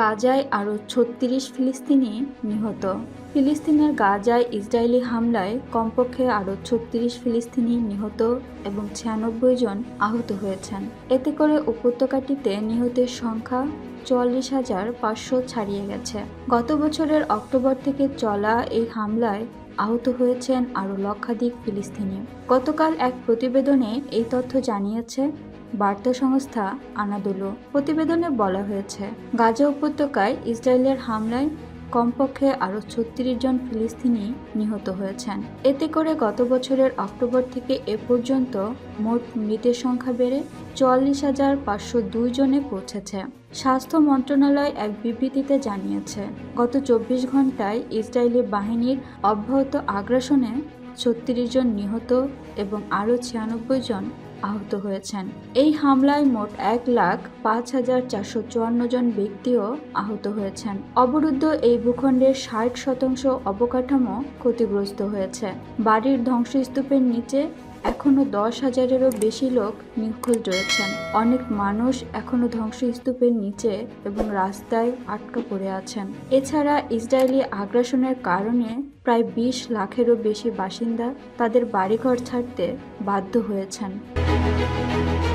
গাজায় আরও ছত্রিশ ফিলিস্তিনি নিহত। ফিলিস্তিনের গাজায় ইসরায়েলি হামলায় কমপক্ষে আরও ছত্রিশ ফিলিস্তিনি নিহত এবং ছিয়ানব্বই জন আহত হয়েছেন। এতে করে উপত্যকাটিতে নিহতের সংখ্যা চুয়াল্লিশ হাজার পাঁচশো ছাড়িয়ে গেছে। গত বছরের অক্টোবর থেকে চলা এই হামলায় আহত হয়েছেন আরও লক্ষাধিক ফিলিস্তিনি। গতকাল এক প্রতিবেদনে এই তথ্য জানিয়েছে বার্তা সংস্থা আনাদুলো প্রতিবেদনে বলা হয়েছে, গাজা উপত্যকায় ইসরায়েলের হামলায় কমপক্ষে আরও ছত্রিশ জন ফিলিস্তিনি নিহত হয়েছেন। এতে করে গত বছরের অক্টোবর থেকে এ পর্যন্ত মোট মৃতের সংখ্যা বেড়ে চুয়াল্লিশ হাজার পাঁচশো দুই জনে পৌঁছেছে, স্বাস্থ্য মন্ত্রণালয় এক বিবৃতিতে জানিয়েছে। গত চব্বিশ ঘন্টায় ইসরায়েলি বাহিনীর অব্যাহত আগ্রাসনে ছত্রিশ জন নিহত এবং আরও ছিয়ানব্বই জন আহত হয়েছেন। এই হামলায় মোট এক লাখ পাঁচ হাজার চারশো চুয়ান্ন জন ব্যক্তিও আহত হয়েছেন। অবরুদ্ধ এই ভূখণ্ডের ষাট শতাংশ অবকাঠামো ক্ষতিগ্রস্ত হয়েছে। বাড়ির ধ্বংসস্তূপের নিচে এখনও দশ হাজারেরও বেশি লোক নিখোঁজ রয়েছেন। অনেক মানুষ এখনও ধ্বংসস্তূপের নিচে এবং রাস্তায় আটকা পড়ে আছেন। এছাড়া ইসরায়েলি আগ্রাসনের কারণে প্রায় বিশ লাখেরও বেশি বাসিন্দা তাদের বাড়িঘর ছাড়তে বাধ্য হয়েছেন। Música